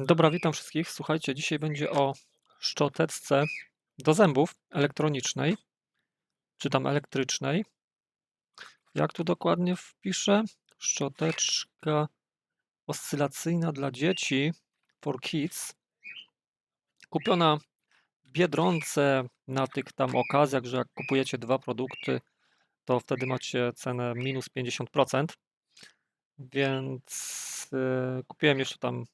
Dobra, witam wszystkich. Słuchajcie, dzisiaj będzie o szczoteczce do zębów elektronicznej, czy tam elektrycznej. Jak tu dokładnie wpiszę? Szczoteczka oscylacyjna dla dzieci for kids. Kupiona w Biedronce na tych tam okazjach, że jak kupujecie dwa produkty, to wtedy macie cenę minus 50%. Więc yy, kupiłem jeszcze tam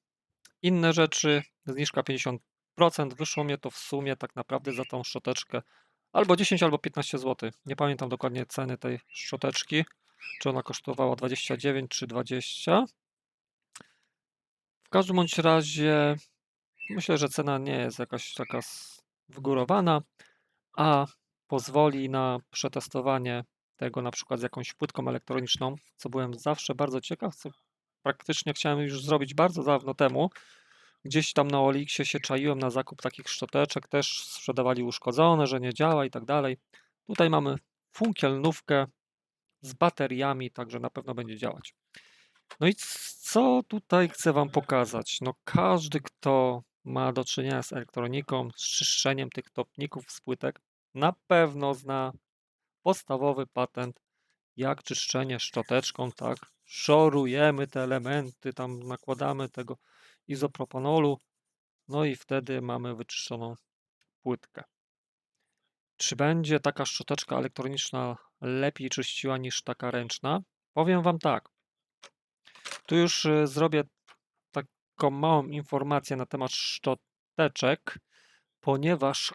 inne rzeczy, zniżka 50%, wyszło mnie to w sumie tak naprawdę za tą szczoteczkę albo 10, albo 15 zł. Nie pamiętam dokładnie ceny tej szczoteczki, czy ona kosztowała 29 czy 20. W każdym bądź razie myślę, że cena nie jest jakaś taka wygórowana, a pozwoli na przetestowanie tego na przykład z jakąś płytką elektroniczną, co byłem zawsze bardzo ciekaw, co praktycznie chciałem już zrobić bardzo dawno temu. Gdzieś tam na Oliksie się czaiłem na zakup takich szczoteczek, też sprzedawali uszkodzone, że nie działa i tak dalej. Tutaj mamy funkielnówkę z bateriami, także na pewno będzie działać. No i co tutaj chcę Wam pokazać? No każdy, kto ma do czynienia z elektroniką, z czyszczeniem tych topników z płytek, na pewno zna podstawowy patent, jak czyszczenie szczoteczką, tak? Szorujemy te elementy, tam nakładamy tego izopropanolu, no i wtedy mamy wyczyszczoną płytkę. Czy będzie taka szczoteczka elektroniczna lepiej czyściła niż taka ręczna? Powiem Wam tak. Tu już y, zrobię taką małą informację na temat szczoteczek, ponieważ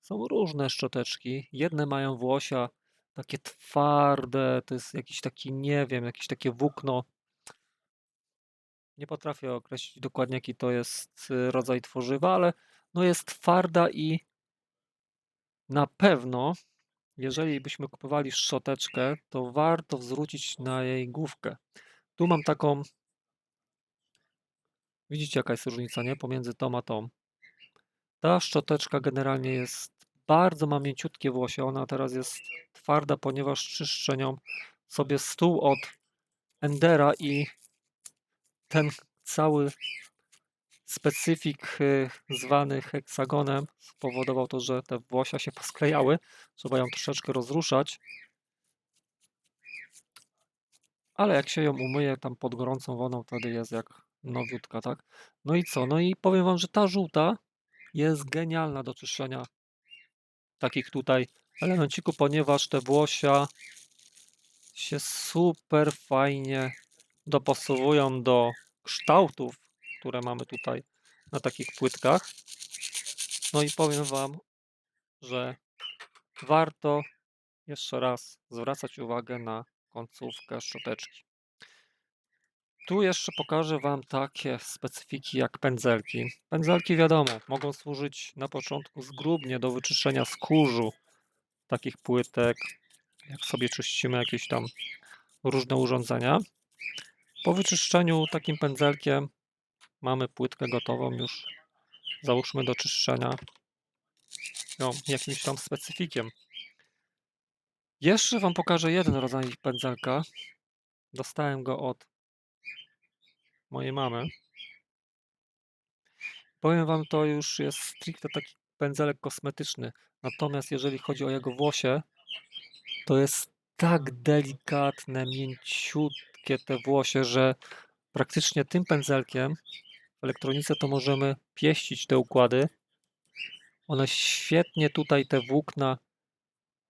są różne szczoteczki. Jedne mają włosia takie twarde, to jest jakiś taki, nie wiem, jakieś takie włókno. Nie potrafię określić dokładnie, jaki to jest y, rodzaj tworzywa, ale no jest twarda i na pewno, jeżeli byśmy kupowali szczoteczkę, to warto zwrócić na jej główkę. Tu mam taką, widzicie jaka jest różnica, nie? Pomiędzy tą a tą. Ta szczoteczka generalnie jest bardzo ma mięciutkie włosie. Ona teraz jest twarda, ponieważ czyszczę nią sobie stół od Endera i ten cały specyfik y, zwany heksagonem spowodował to, że te włosia się posklejały. Trzeba ją troszeczkę rozruszać. Ale jak się ją umyje tam pod gorącą wodą, wtedy jest jak nowiutka, tak? No i co? No i powiem Wam, że ta żółta jest genialna do czyszczenia takich tutaj elemencików, ponieważ te włosia się super fajnie dopasowują do kształtów, które mamy tutaj na takich płytkach. No i powiem Wam, że warto jeszcze raz zwracać uwagę na końcówkę szczoteczki. Tu jeszcze pokażę Wam takie specyfiki jak pędzelki. Pędzelki wiadomo, mogą służyć na początku zgrubnie do wyczyszczenia skórzu takich płytek, jak sobie czyścimy jakieś tam różne urządzenia. Po wyczyszczeniu takim pędzelkiem mamy płytkę gotową już, załóżmy do czyszczenia no, jakimś tam specyfikiem. Jeszcze Wam pokażę jeden rodzaj pędzelka. Dostałem go od mojej mamy. Powiem Wam, to już jest stricte taki pędzelek kosmetyczny. Natomiast jeżeli chodzi o jego włosie, to jest tak delikatne, mięciutkie te włosie, że praktycznie tym pędzelkiem w elektronice to możemy pieścić te układy. One świetnie tutaj te włókna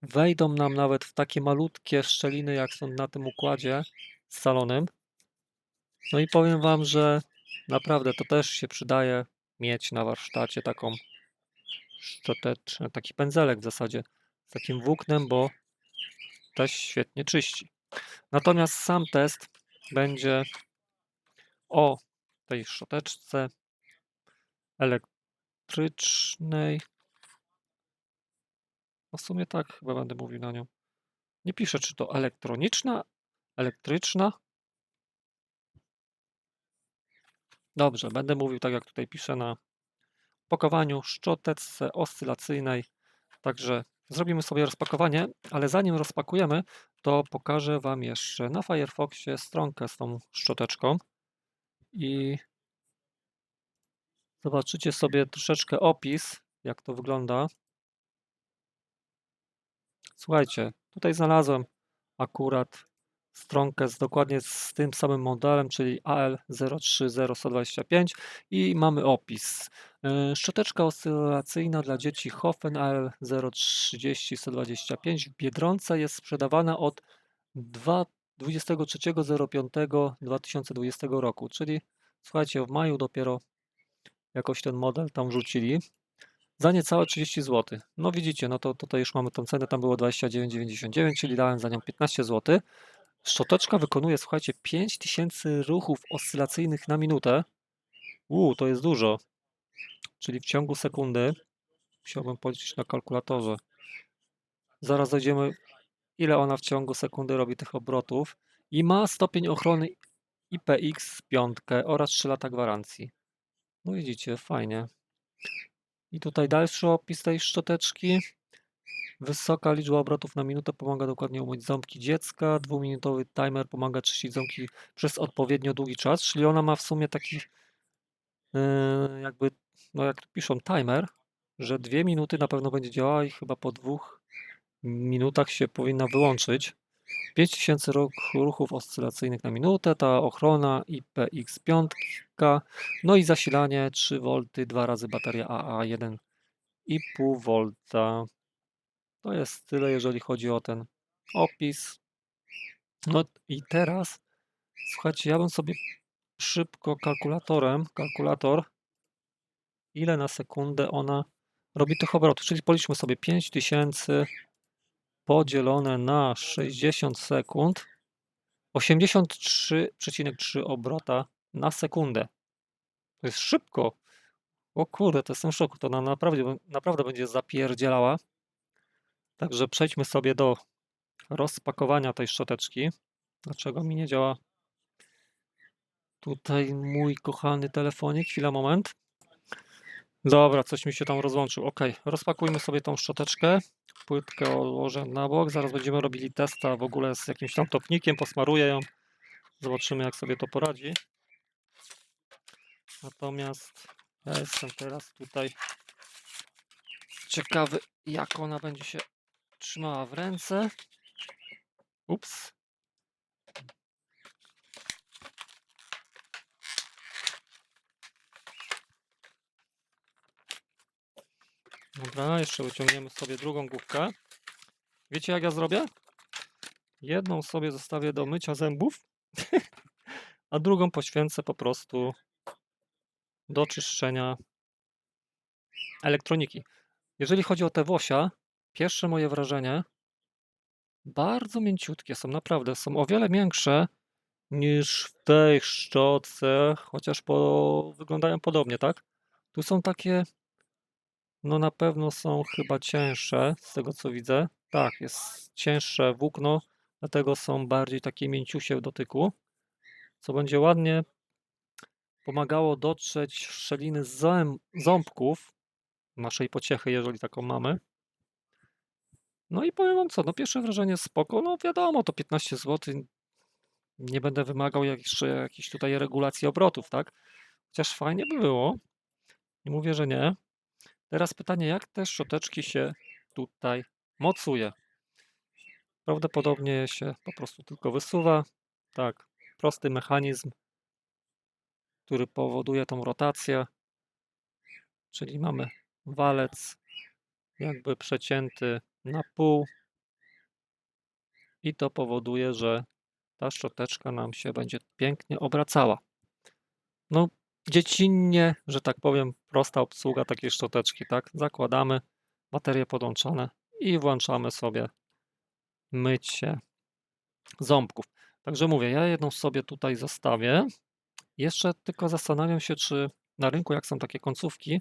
wejdą nam nawet w takie malutkie szczeliny, jak są na tym układzie scalonym. No i powiem Wam, że naprawdę to też się przydaje mieć na warsztacie taką szczoteczkę, taki pędzelek w zasadzie z takim włóknem, bo też świetnie czyści. Natomiast sam test będzie o tej szczoteczce elektrycznej. No w sumie tak chyba będę mówił na nią. Nie piszę, czy to elektroniczna, elektryczna. Dobrze, będę mówił tak, jak tutaj piszę na pakowaniu szczoteczce oscylacyjnej. Także zrobimy sobie rozpakowanie, ale zanim rozpakujemy, to pokażę Wam jeszcze na Firefoxie stronkę z tą szczoteczką. I Zobaczycie sobie troszeczkę opis, jak to wygląda. Słuchajcie, tutaj znalazłem akurat stronkę z dokładnie z tym samym modelem, czyli AL030125 i mamy opis. Yy, Szczoteczka oscylacyjna dla dzieci Hofen AL030125 w Biedronce jest sprzedawana od dwa- 23.05.2020 roku, czyli słuchajcie, w maju dopiero jakoś ten model tam wrzucili. Za niecałe 30 zł. No widzicie, no to tutaj już mamy tą cenę, tam było 29,99, czyli dałem za nią 15 zł. Szczoteczka wykonuje, słuchajcie, 5000 ruchów oscylacyjnych na minutę. Uuu, to jest dużo. Czyli w ciągu sekundy, musiałbym policzyć na kalkulatorze. Zaraz dojdziemy, ile ona w ciągu sekundy robi tych obrotów. I ma stopień ochrony IPX5 oraz 3 lata gwarancji. No widzicie, fajnie. I tutaj dalszy opis tej szczoteczki. Wysoka liczba obrotów na minutę pomaga dokładnie umyć ząbki dziecka. Dwuminutowy timer pomaga czyścić ząbki przez odpowiednio długi czas, czyli ona ma w sumie taki yy, jakby, no jak piszą, timer, że dwie minuty na pewno będzie działała i chyba po dwóch minutach się powinna wyłączyć. 5000 ruch, ruchów oscylacyjnych na minutę, ta ochrona IPX5, no i zasilanie 3 V, dwa razy bateria AA 1,5 V. To jest tyle, jeżeli chodzi o ten opis. No i teraz, słuchajcie, ja bym sobie szybko kalkulatorem, kalkulator, ile na sekundę ona robi tych obrotów, czyli policzmy sobie 5000 podzielone na 60 sekund, 83,3 obrota na sekundę. To jest szybko. O kurde, to jestem w szoku. To ona naprawdę, naprawdę będzie zapierdzielała. Także przejdźmy sobie do rozpakowania tej szczoteczki. Dlaczego mi nie działa tutaj mój kochany telefonik? Chwila, moment. Dobra, coś mi się tam rozłączył. Ok, rozpakujmy sobie tą szczoteczkę. Płytkę odłożę na bok. Zaraz będziemy robili testa w ogóle z jakimś tam topnikiem. Posmaruję ją. Zobaczymy, jak sobie to poradzi. Natomiast ja jestem teraz tutaj ciekawy, jak ona będzie się trzymała w ręce. Ups. Dobra, jeszcze wyciągniemy sobie drugą główkę. Wiecie jak ja zrobię? Jedną sobie zostawię do mycia zębów, a drugą poświęcę po prostu do czyszczenia elektroniki. Jeżeli chodzi o te wosia, pierwsze moje wrażenie, bardzo mięciutkie są, naprawdę. Są o wiele większe niż w tej szczotce, chociaż po, wyglądają podobnie, tak? Tu są takie, no na pewno są chyba cięższe, z tego co widzę. Tak, jest cięższe włókno, dlatego są bardziej takie mięciusie w dotyku, co będzie ładnie pomagało dotrzeć szczeliny ząbków naszej pociechy, jeżeli taką mamy. No i powiem wam co, no pierwsze wrażenie spoko, no wiadomo, to 15 zł, nie będę wymagał jeszcze jakiejś tutaj regulacji obrotów, tak? Chociaż fajnie by było, nie mówię, że nie. Teraz pytanie, jak te szczoteczki się tutaj mocuje? Prawdopodobnie się po prostu tylko wysuwa, tak, prosty mechanizm, który powoduje tą rotację, czyli mamy walec jakby przecięty na pół i to powoduje, że ta szczoteczka nam się będzie pięknie obracała. No, dziecinnie, że tak powiem, prosta obsługa takiej szczoteczki, tak? Zakładamy baterie podłączone i włączamy sobie mycie ząbków. Także mówię, ja jedną sobie tutaj zostawię. Jeszcze tylko zastanawiam się, czy na rynku, jak są takie końcówki,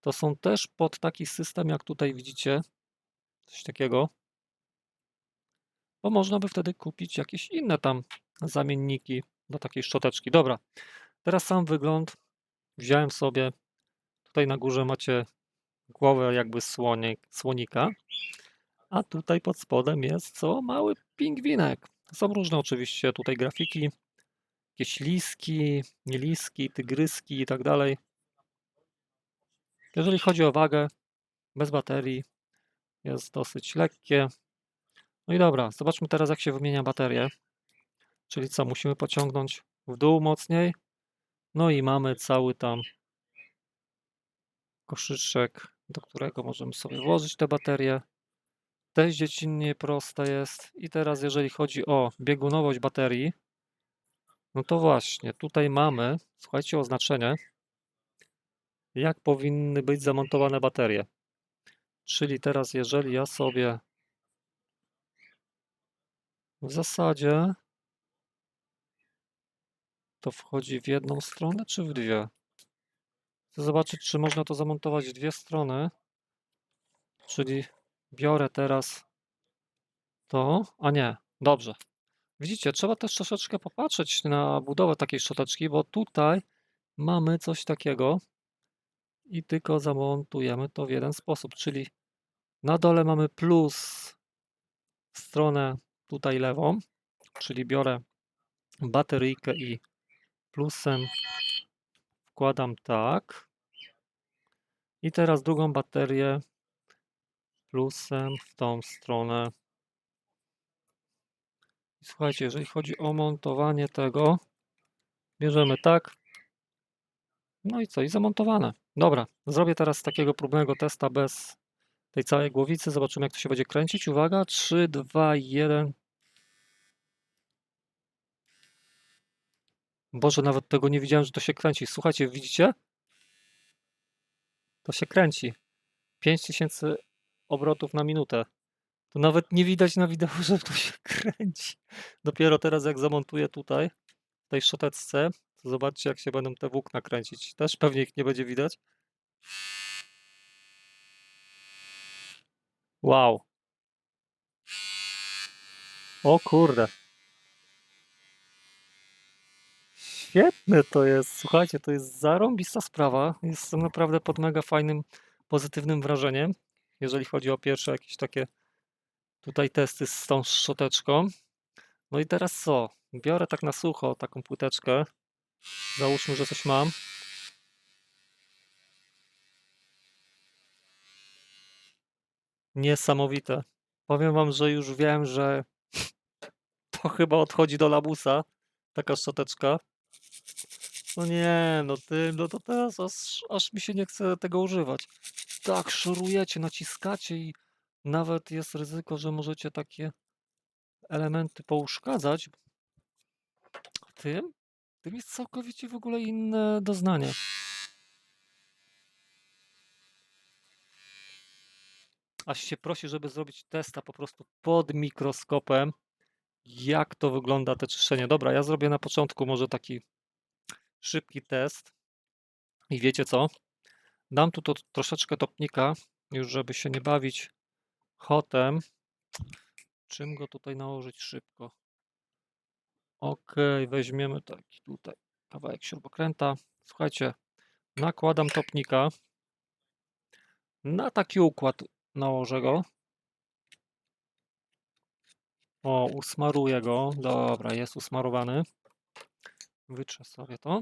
to są też pod taki system, jak tutaj widzicie, coś takiego, bo można by wtedy kupić jakieś inne tam zamienniki do takiej szczoteczki. Dobra, teraz sam wygląd wziąłem sobie, tutaj na górze macie głowę jakby słonik, słonika, a tutaj pod spodem jest co? Mały pingwinek. Są różne oczywiście tutaj grafiki, jakieś liski, liski, tygryski i tak dalej. Jeżeli chodzi o wagę, bez baterii jest dosyć lekkie. No i dobra, zobaczmy teraz jak się wymienia baterię. Czyli co, musimy pociągnąć w dół mocniej. No i mamy cały tam koszyczek, do którego możemy sobie włożyć te baterie. Też dziecinnie proste jest. I teraz jeżeli chodzi o biegunowość baterii, no to właśnie, tutaj mamy, słuchajcie, oznaczenie, jak powinny być zamontowane baterie. Czyli teraz jeżeli ja sobie w zasadzie to wchodzi w jedną stronę czy w dwie? Chcę zobaczyć, czy można to zamontować w dwie strony. Czyli biorę teraz to, a nie, dobrze. Widzicie, trzeba też troszeczkę popatrzeć na budowę takiej szczoteczki, bo tutaj mamy coś takiego i tylko zamontujemy to w jeden sposób, czyli na dole mamy plus w stronę tutaj lewą, czyli biorę bateryjkę i plusem wkładam tak. I teraz drugą baterię plusem w tą stronę. Słuchajcie, jeżeli chodzi o montowanie tego, bierzemy tak. No i co? I zamontowane. Dobra, zrobię teraz takiego próbnego testa bez tej całej głowicy. Zobaczymy, jak to się będzie kręcić. Uwaga, 3, 2, 1. Boże, nawet tego nie widziałem, że to się kręci. Słuchajcie, widzicie? To się kręci. 5000 obrotów na minutę. To nawet nie widać na wideo, że to się kręci. Dopiero teraz jak zamontuję tutaj, w tej szczoteczce, to zobaczcie jak się będą te włókna kręcić. Też pewnie ich nie będzie widać. Wow. O kurde. Świetne to jest. Słuchajcie, to jest zarąbista sprawa. Jestem naprawdę pod mega fajnym, pozytywnym wrażeniem, jeżeli chodzi o pierwsze jakieś takie tutaj testy z tą szczoteczką. No i teraz co? Biorę tak na sucho taką płyteczkę. Załóżmy, że coś mam. Niesamowite. Powiem wam, że już wiem, że to chyba odchodzi do labusa. Taka szczoteczka. No nie, no ty, no to teraz aż, aż mi się nie chce tego używać. Tak, szorujecie, naciskacie i nawet jest ryzyko, że możecie takie elementy pouszkadzać. Tym, tym jest całkowicie w ogóle inne doznanie. Aż się prosi, żeby zrobić testa po prostu pod mikroskopem, jak to wygląda te czyszczenie. Dobra, ja zrobię na początku może taki szybki test. I wiecie co? Dam tu to troszeczkę topnika, już żeby się nie bawić hotem. Czym go tutaj nałożyć szybko? Ok, weźmiemy taki tutaj kawałek śrubokręta. Słuchajcie, nakładam topnika. Na taki układ nałożę go. O, usmaruję go. Dobra, jest usmarowany. Wytrzę sobie to.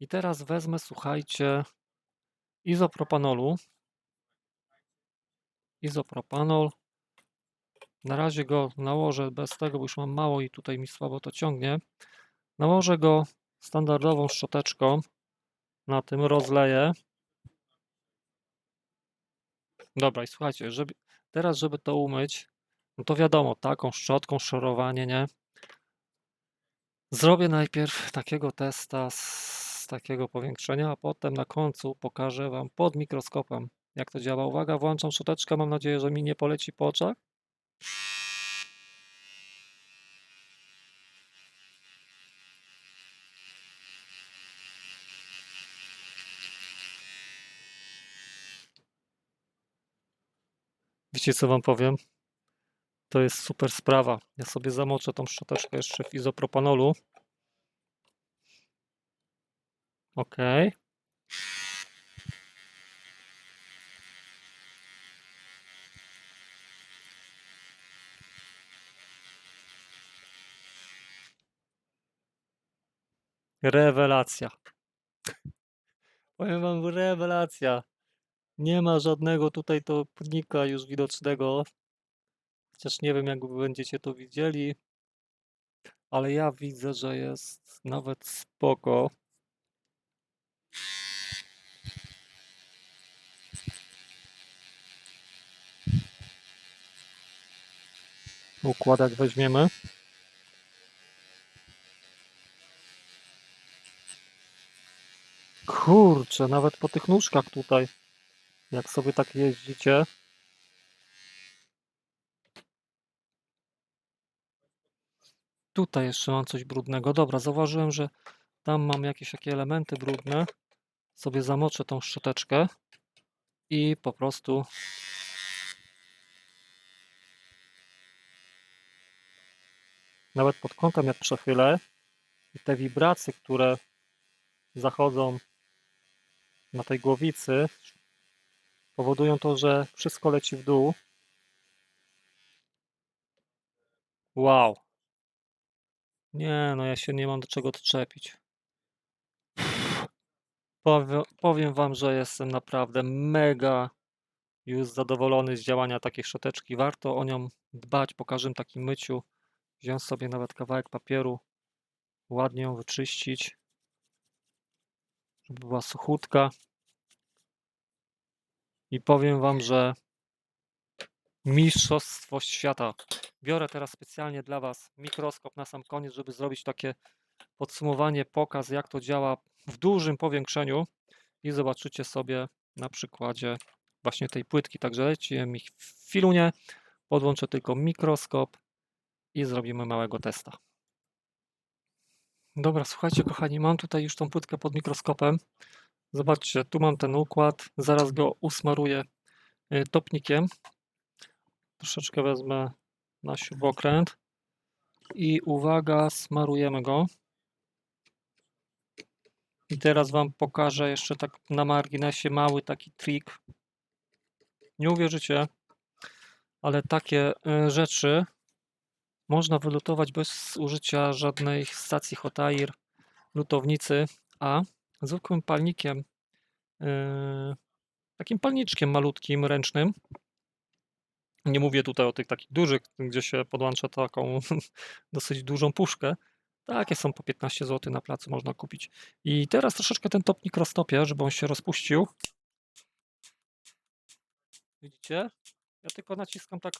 I teraz wezmę, słuchajcie, izopropanolu. Izopropanol. Na razie go nałożę bez tego, bo już mam mało i tutaj mi słabo to ciągnie. Nałożę go standardową szczoteczką. Na tym rozleję. Dobra, i słuchajcie, żeby, teraz żeby to umyć, no to wiadomo, taką szczotką, szorowanie, nie? Zrobię najpierw takiego testa z takiego powiększenia, a potem na końcu pokażę Wam pod mikroskopem, jak to działa. Uwaga, włączam szczoteczkę, mam nadzieję, że mi nie poleci po oczach. Wiecie co Wam powiem? To jest super sprawa. Ja sobie zamoczę tą szczoteczkę jeszcze w izopropanolu. Ok. Rewelacja. Powiem wam, rewelacja. Nie ma żadnego tutaj topnika już widocznego. Chociaż nie wiem, jak będziecie to widzieli. Ale ja widzę, że jest nawet spoko. Układak weźmiemy. Kurczę, nawet po tych nóżkach tutaj, jak sobie tak jeździcie. Tutaj jeszcze mam coś brudnego. Dobra, zauważyłem, że tam mam jakieś takie elementy brudne. Sobie zamoczę tą szczoteczkę i po prostu nawet pod kątem jak przechylę i te wibracje, które zachodzą na tej głowicy powodują to, że wszystko leci w dół. Wow. Nie, no ja się nie mam do czego doczepić. Powie, powiem wam, że jestem naprawdę mega już zadowolony z działania takiej szczoteczki. Warto o nią dbać po każdym takim myciu. Wziąć sobie nawet kawałek papieru, ładnie ją wyczyścić, była suchutka. I powiem wam, że mistrzostwo świata. Biorę teraz specjalnie dla was mikroskop na sam koniec, żeby zrobić takie podsumowanie, pokaz jak to działa w dużym powiększeniu i zobaczycie sobie na przykładzie właśnie tej płytki. Także leciłem ich w filunie, podłączę tylko mikroskop i zrobimy małego testa. Dobra, słuchajcie kochani, mam tutaj już tą płytkę pod mikroskopem. Zobaczcie, tu mam ten układ, zaraz go usmaruję y, topnikiem. Troszeczkę wezmę na śrubokręt i uwaga, smarujemy go. I teraz Wam pokażę jeszcze tak na marginesie mały taki trik. Nie uwierzycie, ale takie y, rzeczy można wylutować bez użycia żadnej stacji hot air, lutownicy, a zwykłym palnikiem, y, takim palniczkiem malutkim, ręcznym. Nie mówię tutaj o tych takich dużych, gdzie się podłącza taką dosyć dużą puszkę. Takie są po 15 zł na placu można kupić. I teraz troszeczkę ten topnik roztopię, żeby on się rozpuścił. Widzicie? Ja tylko naciskam tak.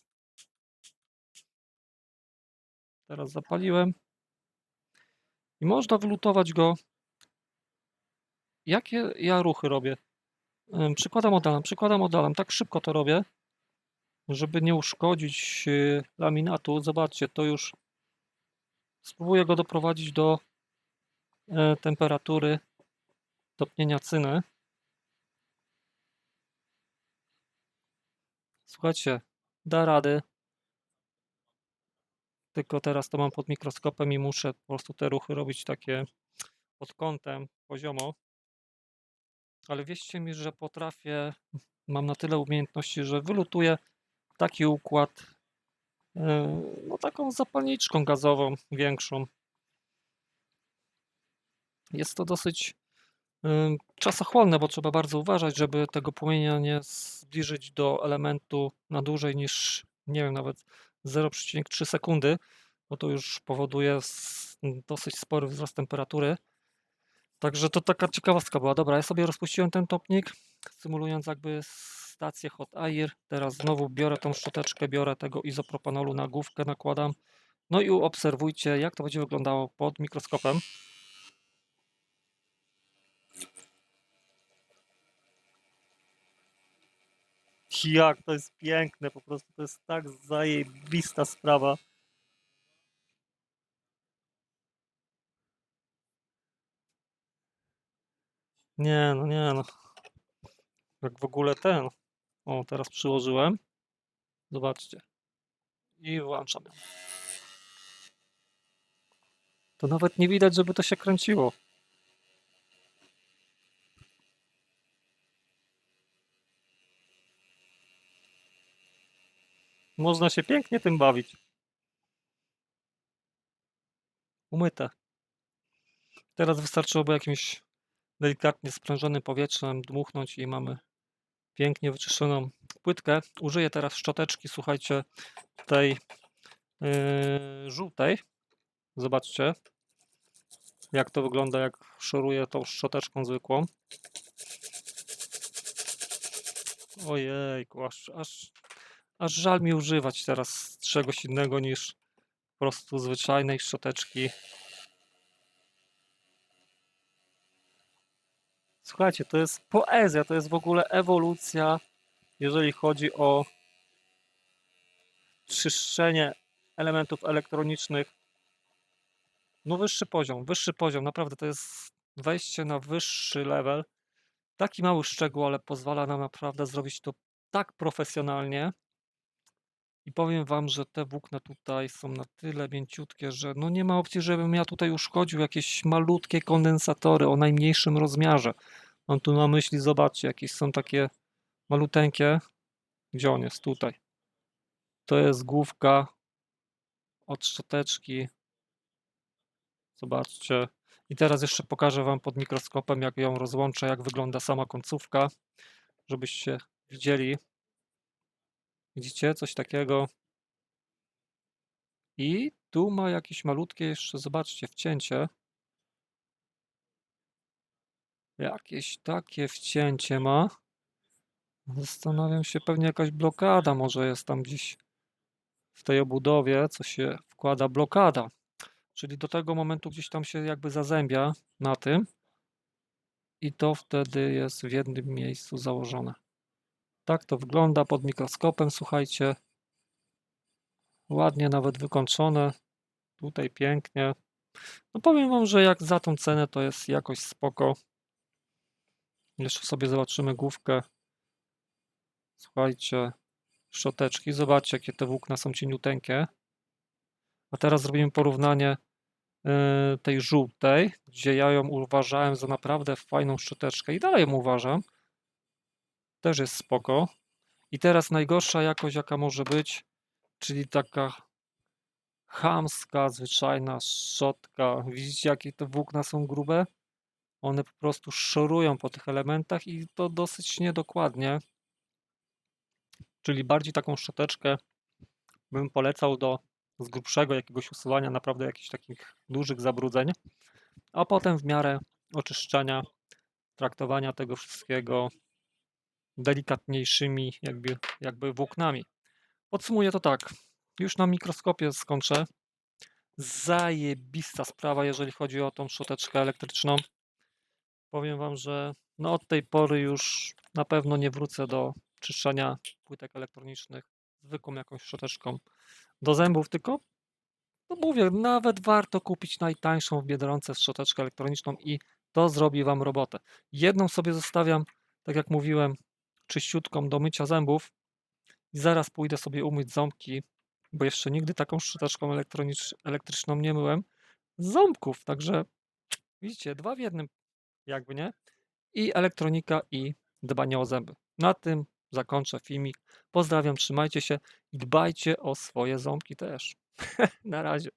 Teraz zapaliłem. I można wylutować go. Jakie ja ruchy robię? Przykładam, oddalam, przykładam, oddalam. Tak szybko to robię, żeby nie uszkodzić y, laminatu. Zobaczcie, to już spróbuję go doprowadzić do e, temperatury topnienia cyny. Słuchajcie, da rady. Tylko teraz to mam pod mikroskopem i muszę po prostu te ruchy robić takie pod kątem, poziomo. Ale wierzcie mi, że potrafię, mam na tyle umiejętności, że wylutuję taki układ, e, no taką zapalniczką gazową większą. Jest to dosyć ym, czasochłonne, bo trzeba bardzo uważać, żeby tego płomienia nie zbliżyć do elementu na dłużej niż, nie wiem, nawet 0,3 sekundy, bo to już powoduje dosyć spory wzrost temperatury. Także to taka ciekawostka była. Dobra, ja sobie rozpuściłem ten topnik, symulując jakby stację hot air. Teraz znowu biorę tą szczoteczkę, biorę tego izopropanolu na główkę, nakładam. No i obserwujcie, jak to będzie wyglądało pod mikroskopem. Jak to jest piękne, po prostu to jest tak zajebista sprawa. Nie, no nie, no. Jak w ogóle ten. O, teraz przyłożyłem. Zobaczcie. I włączam. To nawet nie widać, żeby to się kręciło. Można się pięknie tym bawić. Umyte. Teraz wystarczyłoby jakimś delikatnie sprężonym powietrzem dmuchnąć i mamy pięknie wyczyszczoną płytkę. Użyję teraz szczoteczki, słuchajcie, tej yy, żółtej. Zobaczcie, jak to wygląda, jak szoruję tą szczoteczką zwykłą. Ojejku, aż, aż, aż żal mi używać teraz czegoś innego niż po prostu zwyczajnej szczoteczki. Słuchajcie, to jest poezja, to jest w ogóle ewolucja, jeżeli chodzi o czyszczenie elementów elektronicznych. No wyższy poziom, wyższy poziom, naprawdę to jest wejście na wyższy level. Taki mały szczegół, ale pozwala nam naprawdę zrobić to tak profesjonalnie. I powiem wam, że te włókna tutaj są na tyle mięciutkie, że no nie ma opcji, żebym ja tutaj uszkodził jakieś malutkie kondensatory o najmniejszym rozmiarze. Mam tu na myśli, zobaczcie, jakieś są takie maluteńkie. Gdzie on jest? Tutaj. To jest główka od szczoteczki. Zobaczcie. I teraz jeszcze pokażę Wam pod mikroskopem, jak ją rozłączę, jak wygląda sama końcówka, żebyście widzieli. Widzicie? Coś takiego. I tu ma jakieś malutkie jeszcze, zobaczcie, wcięcie. Jakieś takie wcięcie ma. Zastanawiam się, pewnie jakaś blokada może jest tam gdzieś w tej obudowie, co się wkłada blokada. Czyli do tego momentu gdzieś tam się jakby zazębia na tym i to wtedy jest w jednym miejscu założone. Tak to wygląda pod mikroskopem, słuchajcie. Ładnie nawet wykończone. Tutaj pięknie. No powiem wam, że jak za tą cenę to jest jakoś spoko. Jeszcze sobie zobaczymy główkę. Słuchajcie, szczoteczki. Zobaczcie, jakie te włókna są cieniuteńkie. A teraz zrobimy porównanie yy, tej żółtej, gdzie ja ją uważałem za naprawdę fajną szczoteczkę i dalej ją uważam. Też jest spoko. I teraz najgorsza jakość, jaka może być, czyli taka chamska, zwyczajna szczotka. Widzicie, jakie te włókna są grube? One po prostu szorują po tych elementach i to dosyć niedokładnie. Czyli bardziej taką szczoteczkę bym polecał do z grubszego jakiegoś usuwania naprawdę jakichś takich dużych zabrudzeń, a potem w miarę oczyszczania, traktowania tego wszystkiego delikatniejszymi jakby, jakby włóknami. Podsumuję to tak. Już na mikroskopie skończę. Zajebista sprawa, jeżeli chodzi o tą szczoteczkę elektryczną. Powiem Wam, że no od tej pory już na pewno nie wrócę do czyszczenia płytek elektronicznych zwykłą jakąś szczoteczką do zębów, tylko no mówię, nawet warto kupić najtańszą w Biedronce szczoteczkę elektroniczną i to zrobi Wam robotę. Jedną sobie zostawiam, tak jak mówiłem, czyściutką do mycia zębów i zaraz pójdę sobie umyć ząbki, bo jeszcze nigdy taką szczoteczką elektryczną nie myłem ząbków, także widzicie, dwa w jednym jakby, nie? I elektronika i dbanie o zęby. Na tym zakończę filmik. Pozdrawiam, trzymajcie się i dbajcie o swoje ząbki też. Na razie.